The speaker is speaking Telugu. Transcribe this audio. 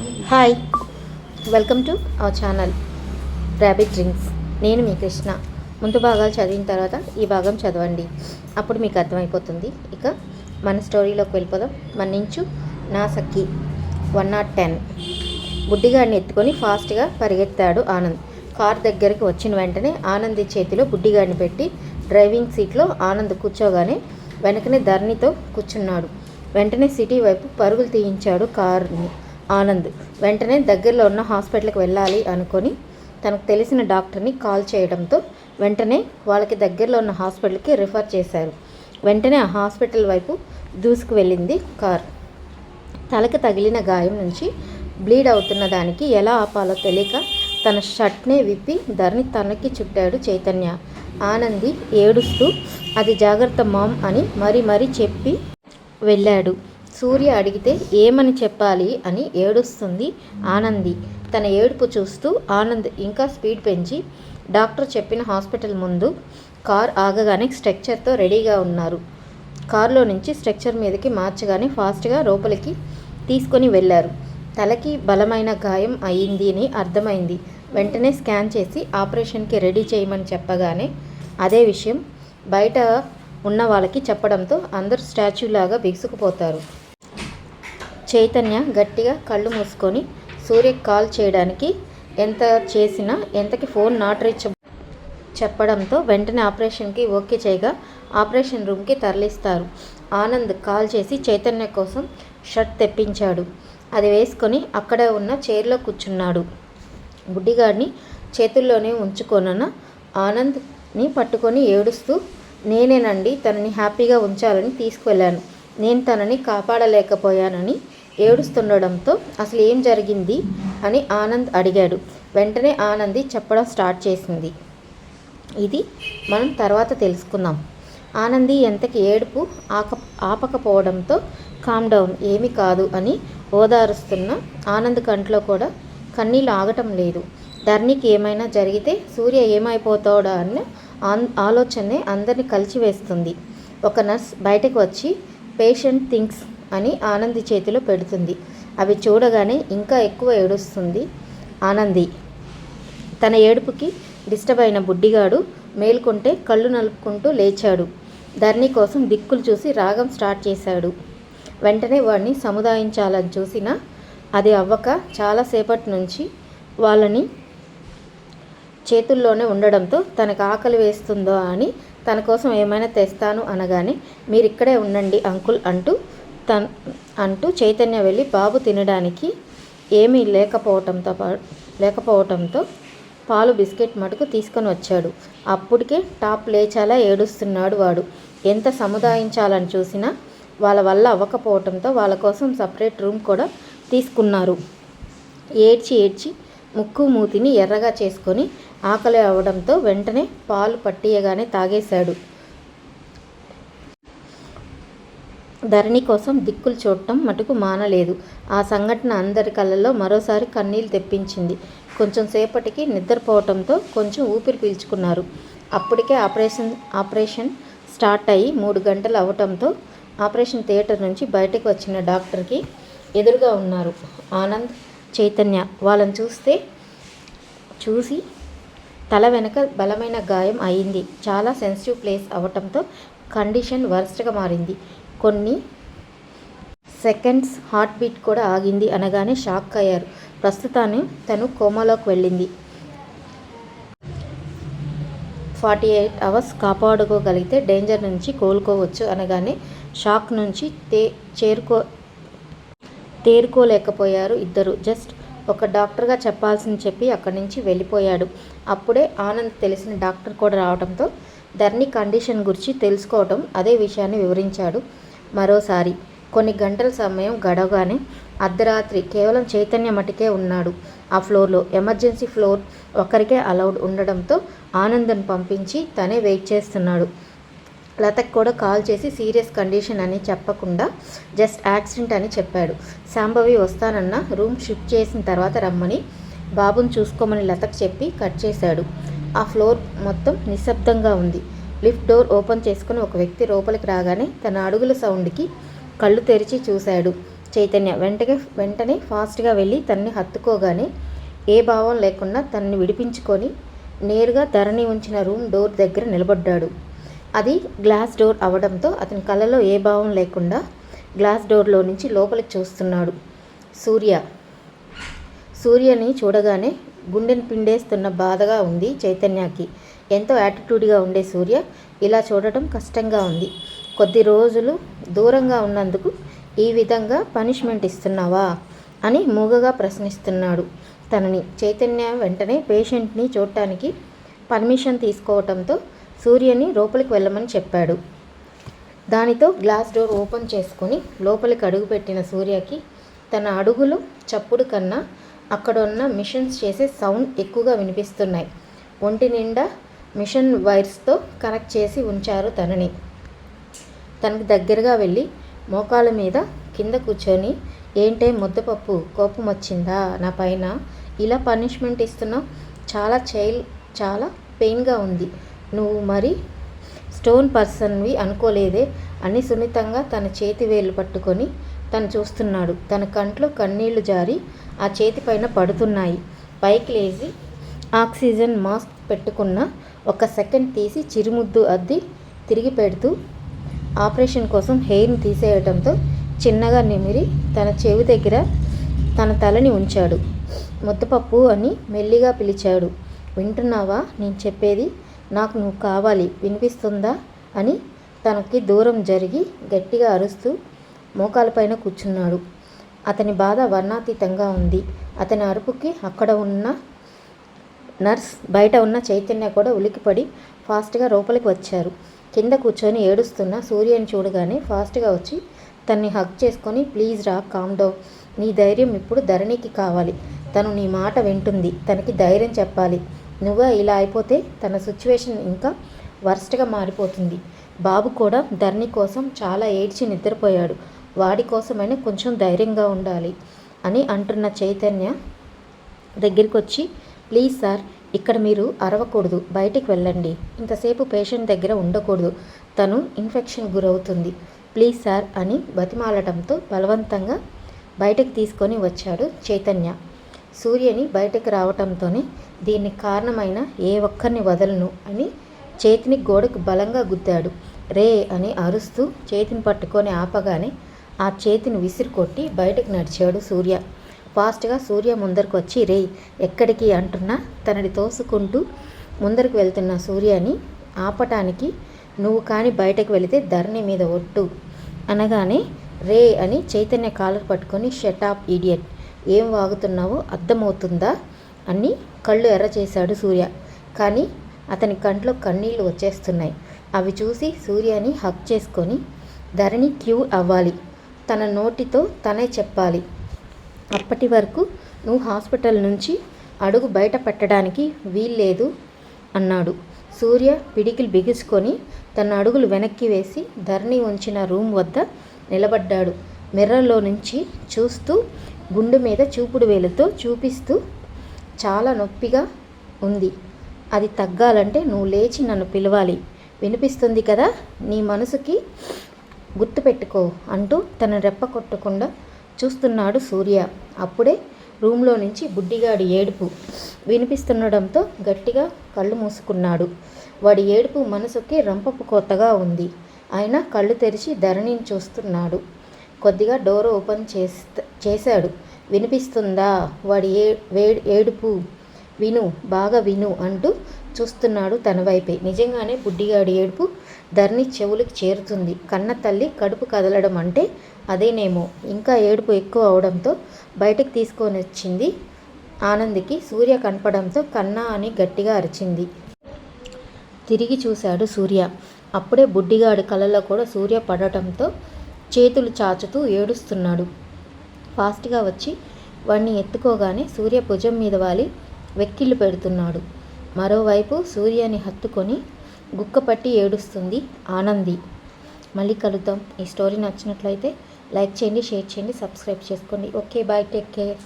Hi. Welcome to our channel rabbit drinks నేను మీ కృష్ణ. ముందు భాగాలు చదివిన తర్వాత ఈ భాగం చదవండి. అప్పుడు మీకు అర్థమైపోతుంది. ఇక మన స్టోరీలోకి వెళ్ళిపోదాం. మన్నించు నా సఖి. One not ten. బుడ్డిగాడిని ఎత్తుకొని ఫాస్ట్గా పరిగెత్తాడు ఆనంద్. కార్ దగ్గరికి వచ్చిన వెంటనే ఆనంద్ చేతిలో బుడ్డిగాడిని పెట్టి డ్రైవింగ్ సీట్లో ఆనంద్ కూర్చోగానే వెనకనే ధరణితో కూర్చున్నాడు. వెంటనే సిటీ వైపు పరుగులు తీయించాడు కారుని. ఆనంద్. వెంటనే దగ్గరలో ఉన్న హాస్పిటల్కి వెళ్ళాలి అనుకొని తనకు తెలిసిన డాక్టర్ని కాల్ చేయడంతో వెంటనే వాళ్ళకి దగ్గరలో ఉన్న హాస్పిటల్కి రిఫర్ చేశారు. వెంటనే ఆ హాస్పిటల్ వైపు దూసుకు వెళ్ళింది కార్. తలకు తగిలిన గాయం నుంచి బ్లీడ్ అవుతున్న దానికి ఎలా ఆపాలో తెలియక తన షర్ట్నే విప్పి ధరణి తనకి చుట్టాడు చైతన్య. ఆనంది ఏడుస్తూ అది జాగ్రత్త మామ్ అని మరీ మరీ చెప్పి వెళ్ళాడు. సూర్య అడిగితే ఏమని చెప్పాలి అని ఏడుస్తుంది ఆనంది. తన ఏడుపు చూస్తూ ఆనంద్ ఇంకా స్పీడ్ పెంచి డాక్టర్ చెప్పిన హాస్పిటల్ ముందు కార్ ఆగగానే స్ట్రక్చర్తో రెడీగా ఉన్నారు. కారులో నుంచి స్ట్రక్చర్ మీదకి మార్చగానే ఫాస్ట్గా లోపలికి తీసుకొని వెళ్ళారు. తలకి బలమైన గాయం అయ్యింది అని అర్థమైంది. వెంటనే స్కాన్ చేసి ఆపరేషన్కి రెడీ చేయమని చెప్పగానే అదే విషయం బయట ఉన్న వాళ్ళకి చెప్పడంతో అందరూ స్టాచ్యూ లాగా బిగుసుకుపోతారు. చైతన్య గట్టిగా కళ్ళు మూసుకొని సూర్యకి కాల్ చేయడానికి ఎంత చేసినా ఎంతకి ఫోన్ నాట్ రీచ్ చెప్పడంతో వెంటనే ఆపరేషన్కి ఓకే చేయగా ఆపరేషన్ రూమ్కి తరలిస్తారు. ఆనంద్ కాల్ చేసి చైతన్య కోసం షర్ట్ తెప్పించాడు. అది వేసుకొని అక్కడే ఉన్న చైర్లో కూర్చున్నాడు. బుడ్డిగాడిని చేతుల్లోనే ఉంచుకొనన ఆనంద్ని పట్టుకొని ఏడుస్తూ నేనేనండి తనని హ్యాపీగా ఉంచాలని తీసుకువెళ్ళాను. నేను తనని కాపాడలేకపోయానని ఏడుస్తుండడంతో అసలు ఏం జరిగింది అని ఆనంద్ అడిగాడు. వెంటనే ఆనంది చెప్పడం స్టార్ట్ చేసింది. ఇది మనం తర్వాత తెలుసుకుందాం. ఆనంది ఎంతకి ఏడుపు ఆక ఆపకపోవడంతో కామ్ డౌన్ ఏమీ కాదు అని ఓదారుస్తున్న ఆనంద్ కంట్లో కూడా కన్నీళ్ళు ఆగటం లేదు. ధర్నికి ఏమైనా జరిగితే సూర్య ఏమైపోతాడా అన్న ఆన్ ఆలోచనే అందరిని కలిచివేస్తుంది. ఒక నర్స్ బయటకు వచ్చి పేషెంట్ థింగ్స్ అని ఆనంది చేతిలో పెడుతుంది. అవి చూడగానే ఇంకా ఎక్కువ ఏడుస్తుంది ఆనంది. తన ఏడుపుకి డిస్టర్బ్ అయిన బుడ్డిగాడు మేల్కొంటే కళ్ళు నలుపుకుంటూ లేచాడు. ధరణి కోసం దిక్కులు చూసి రాగం స్టార్ట్ చేశాడు. వెంటనే వాడిని సముదాయించాలని చూసినా అది అవ్వక చాలాసేపటి నుంచి వాళ్ళని చేతుల్లోనే ఉండడంతో తనకు ఆకలి వేస్తుందో అని తన కోసం ఏమైనా తెస్తాను అనగానే మీరు ఇక్కడే ఉండండి అంకుల్ అంటూ తన్ అంటూ చైతన్య వెళ్ళి బాబు తినడానికి ఏమీ లేకపోవటంతో పా లేకపోవటంతో పాలు బిస్కెట్ మటుకు తీసుకొని వచ్చాడు. అప్పటికే టాప్ లేచాలా ఏడుస్తున్నాడు వాడు. ఎంత సముదాయించాలని చూసినా వాళ్ళ వల్ల అవ్వకపోవటంతో వాళ్ళ కోసం సపరేట్ రూమ్ కూడా తీసుకున్నారు. ఏడ్చి ఏడ్చి ముక్కు మూతిని ఎర్రగా చేసుకొని ఆకలి అవడంతో వెంటనే పాలు పట్టియగానే తాగేశాడు. ధరణి కోసం దిక్కులు చూడటం మటుకు మానలేదు. ఆ సంఘటన అందరి కళ్ళల్లో మరోసారి కన్నీళ్ళు తెప్పించింది. కొంచెం సేపటికి నిద్రపోవటంతో కొంచెం ఊపిరి పీల్చుకున్నారు. అప్పటికే ఆపరేషన్ ఆపరేషన్ స్టార్ట్ అయ్యి మూడు గంటలు అవటంతో ఆపరేషన్ థియేటర్ నుంచి బయటకు వచ్చిన డాక్టర్కి ఎదురుగా ఉన్నారు ఆనంద్ చైతన్య. వాళ్ళని చూస్తే చూసి తల వెనక బలమైన గాయం అయింది. చాలా సెన్సిటివ్ ప్లేస్ అవటంతో కండిషన్ వరస్ట్గా మారింది. కొన్ని సెకండ్స్ హార్ట్ బీట్ కూడా ఆగింది అనగానే షాక్ అయ్యారు. ప్రస్తుతాన్ని తను కోమాలోకి వెళ్ళింది. ఫార్టీ ఎయిట్ అవర్స్ కాపాడుకోగలిగితే డేంజర్ నుంచి కోలుకోవచ్చు అనగానే షాక్ నుంచి తే చేరుకో తేరుకోలేకపోయారు ఇద్దరు. జస్ట్ ఒక డాక్టర్గా చెప్పాల్సింది చెప్పి అక్కడి నుంచి వెళ్ళిపోయాడు. అప్పుడే ఆనంద్ తెలిసిన డాక్టర్ కూడా రావడంతో ధర్ని కండిషన్ గురించి తెలుసుకోవడం అదే విషయాన్ని వివరించాడు. మరోసారి. కొన్ని గంటల సమయం గడవగానే అర్ధరాత్రి కేవలం చైతన్య మటుకే ఉన్నాడు. ఆ ఫ్లోర్లో ఎమర్జెన్సీ ఫ్లోర్ ఒక్కరికే అలౌడ్ ఉండడంతో ఆనంద్ని పంపించి తనే వెయిట్ చేస్తున్నాడు. లతకు కూడా కాల్ చేసి సీరియస్ కండిషన్ అని చెప్పకుండా జస్ట్ యాక్సిడెంట్ అని చెప్పాడు. శాంభవి వస్తానన్న రూమ్ షిఫ్ట్ చేసిన తర్వాత రమ్మని బాబుని చూసుకోమని లతకు చెప్పి కట్ చేశాడు. ఆ ఫ్లోర్ మొత్తం నిశ్శబ్దంగా ఉంది. లిఫ్ట్ డోర్ ఓపెన్ చేసుకుని ఒక వ్యక్తి లోపలికి రాగానే తన అడుగుల సౌండ్కి కళ్ళు తెరిచి చూశాడు. చైతన్య వెంటనే వెంటనే ఫాస్ట్గా వెళ్ళి తన్ని హత్తుకోగానే ఏ భావం లేకుండా తనని విడిపించుకొని నేరుగా ధరణి ఉంచిన రూమ్ డోర్ దగ్గర నిలబడ్డాడు. అది గ్లాస్ డోర్ అవడంతో అతని కళ్ళలో ఏ భావం లేకుండా గ్లాస్ డోర్లో నుంచి లోపలికి చూస్తున్నాడు. సూర్య. సూర్యని చూడగానే గుండెని పిండేస్తున్న బాధగా ఉంది చైతన్యకి. ఎంతో యాటిట్యూడ్గా ఉండే సూర్య ఇలా చూడటం కష్టంగా ఉంది. కొద్ది రోజులు దూరంగా ఉన్నందుకు ఈ విధంగా పనిష్మెంట్ ఇస్తున్నావా? అని మూగగా ప్రశ్నిస్తున్నాడు. తనని చైతన్య వెంటనే పేషెంట్ని చూడటానికి పర్మిషన్ తీసుకోవటంతో సూర్యని లోపలికి వెళ్ళమని చెప్పాడు. దానితో గ్లాస్ డోర్ ఓపెన్ చేసుకొని లోపలికి అడుగుపెట్టిన సూర్యకి తన అడుగులు చప్పుడు కన్నా అక్కడ ఉన్న మిషన్స్ చేసే సౌండ్ ఎక్కువగా వినిపిస్తున్నాయి. ఒంటి నిండా మిషన్ వైర్స్తో కనెక్ట్ చేసి ఉంచారు తనని. తనకు దగ్గరగా వెళ్ళి మోకాల మీద కింద కూర్చొని ఏంటే ముద్దపప్పు? కోపం వచ్చిందా నా పైన? ఇలా పనిష్మెంట్ ఇస్తున్నావు చాలా చైల్ చాలా పెయిన్గా ఉంది. నువ్వు మరి స్టోన్ పర్సన్వి అనుకోలేదే అని సున్నితంగా తన చేతి వేలు పట్టుకొని తను చూస్తున్నాడు. తన కంట్లో కన్నీళ్ళు జారి ఆ చేతి పైన పడుతున్నాయి. పైకి లేచి ఆక్సిజన్ మాస్క్ పెట్టుకున్న ఒక సెకండ్ తీసి చిరుముద్దు అద్ది తిరిగి పెడుతూ ఆపరేషన్ కోసం హెయిర్ని తీసేయటంతో చిన్నగా నిమిరి తన చెవి దగ్గర తన తలని ఉంచాడు. ముద్దపప్పు అని మెల్లిగా పిలిచాడు. వింటున్నావా? నేను చెప్పేది నాకు నువ్వు కావాలి. వినిపిస్తుందా? అని తనకి దూరం జరిగి గట్టిగా అరుస్తూ మోకాలపైన కూర్చున్నాడు. అతని బాధ వర్ణాతీతంగా ఉంది. అతని అరుపుకి అక్కడ ఉన్న నర్స్ బయట ఉన్న చైతన్య కూడా ఉలికిపడి ఫాస్ట్గా లోపలికి వచ్చారు. కింద కూర్చొని ఏడుస్తున్న సూర్యని చూడగానే ఫాస్ట్గా వచ్చి తన్ని హక్ చేసుకొని ప్లీజ్ రా కామ్ డౌన్. నీ ధైర్యం ఇప్పుడు ధరణికి కావాలి. తను నీ మాట వింటుంది. తనకి ధైర్యం చెప్పాలి. నువ్వే ఇలా అయిపోతే తన సిచ్యువేషన్ ఇంకా వర్స్ట్గా మారిపోతుంది. బాబు కూడా ధరణి కోసం చాలా ఏడ్చి నిద్రపోయాడు. వాడి కోసమైనా కొంచెం ధైర్యంగా ఉండాలి అని అంటున్న చైతన్య దగ్గరికి వచ్చి ప్లీజ్ సార్ ఇక్కడ మీరు అరవకూడదు బయటికి వెళ్ళండి. ఇంతసేపు పేషెంట్ దగ్గర ఉండకూడదు. తను ఇన్ఫెక్షన్ గురవుతుంది. ప్లీజ్ సార్ అని బతిమాలటంతో బలవంతంగా బయటకు తీసుకొని వచ్చాడు చైతన్య. సూర్యని బయటకు రావటంతోనే దీనికి కారణమైన ఏ ఒక్కరిని వదలను అని చేతిని గోడకు బలంగా గుద్దాడు. రే అని అరుస్తూ చేతిని పట్టుకొని ఆపగానే ఆ చేతిని విసిరి కొట్టి బయటకు నడిచాడు సూర్య. ఫాస్ట్గా సూర్య ముందరకు వచ్చి రే ఎక్కడికి? అంటున్నా. తనని తోసుకుంటూ ముందరకు వెళ్తున్న సూర్యని ఆపటానికి నువ్వు కానీ బయటకు వెళితే ధరణి మీద ఒట్టు అనగానే రే అని చైతన్య కాలర్ పట్టుకొని షటాప్ ఈడియట్ ఏం వాగుతున్నావో అర్థమవుతుందా? అని కళ్ళు ఎర్ర చేశాడు సూర్య. కానీ అతని కంట్లో కన్నీళ్ళు వచ్చేస్తున్నాయి. అవి చూసి సూర్యని హక్ చేసుకొని ధరణి క్యూ అవ్వాలి. తన నోటితో తనే చెప్పాలి. అప్పటి వరకు నువ్వు హాస్పిటల్ నుంచి అడుగు బయట పెట్టడానికి వీల్లేదు అన్నాడు. సూర్య పిడికిలు బిగుసుకొని తన అడుగులు వెనక్కి వేసి ధరణి ఉంచిన రూమ్ వద్ద నిలబడ్డాడు. మిర్రర్లో నుంచి చూస్తూ గుండు మీద చూపుడు వేలుతో చూపిస్తూ చాలా నొప్పిగా ఉంది. అది తగ్గాలంటే నువ్వు లేచి నన్ను పిలవాలి. వినిపిస్తుంది కదా నీ మనసుకి గుర్తుపెట్టుకో అంటూ తన రెప్ప కొట్టకుండా చూస్తున్నాడు సూర్య. అప్పుడే రూమ్లో నుంచి బుడ్డిగాడి ఏడుపు వినిపిస్తుండడంతో గట్టిగా కళ్ళు మూసుకున్నాడు. వాడి ఏడుపు మనసుకి రంపపు కొత్తగా ఉంది. ఆయన కళ్ళు తెరిచి ధరణిని చూస్తున్నాడు. కొద్దిగా డోర్ ఓపెన్ చేస్తా చేశాడు. వినిపిస్తుందా? వాడి ఏ వేడి ఏడుపు. విను బాగా విను అంటూ చూస్తున్నాడు తన వైపే. నిజంగానే బుడ్డిగాడి ఏడుపు ధరణి చెవులకి చేరుతుంది. కన్న తల్లి కడుపు కదలడం అంటే అదేనేమో. ఇంకా ఏడుపు ఎక్కువ అవడంతో బయటకు తీసుకొని వచ్చింది ఆనందికి. సూర్య కనపడంతో కన్నా అని గట్టిగా అరిచింది. తిరిగి చూశాడు సూర్య. అప్పుడే బుడ్డిగాడి కళ్ళలో కూడా సూర్య పడటంతో చేతులు చాచుతూ ఏడుస్తున్నాడు. ఫాస్ట్గా వచ్చి వాడిని ఎత్తుకోగానే సూర్య భుజం మీద వాలి వెక్కిళ్ళు పెడుతున్నాడు. మరోవైపు సూర్యని హత్తుకొని గుక్కపట్టి ఏడుస్తుంది ఆనంది. మళ్ళీ కలుద్దాం. ఈ స్టోరీ నచ్చినట్లయితే లైక్ చేయండి షేర్ చేయండి సబ్స్క్రైబ్ చేసుకోండి. Okay bye take care.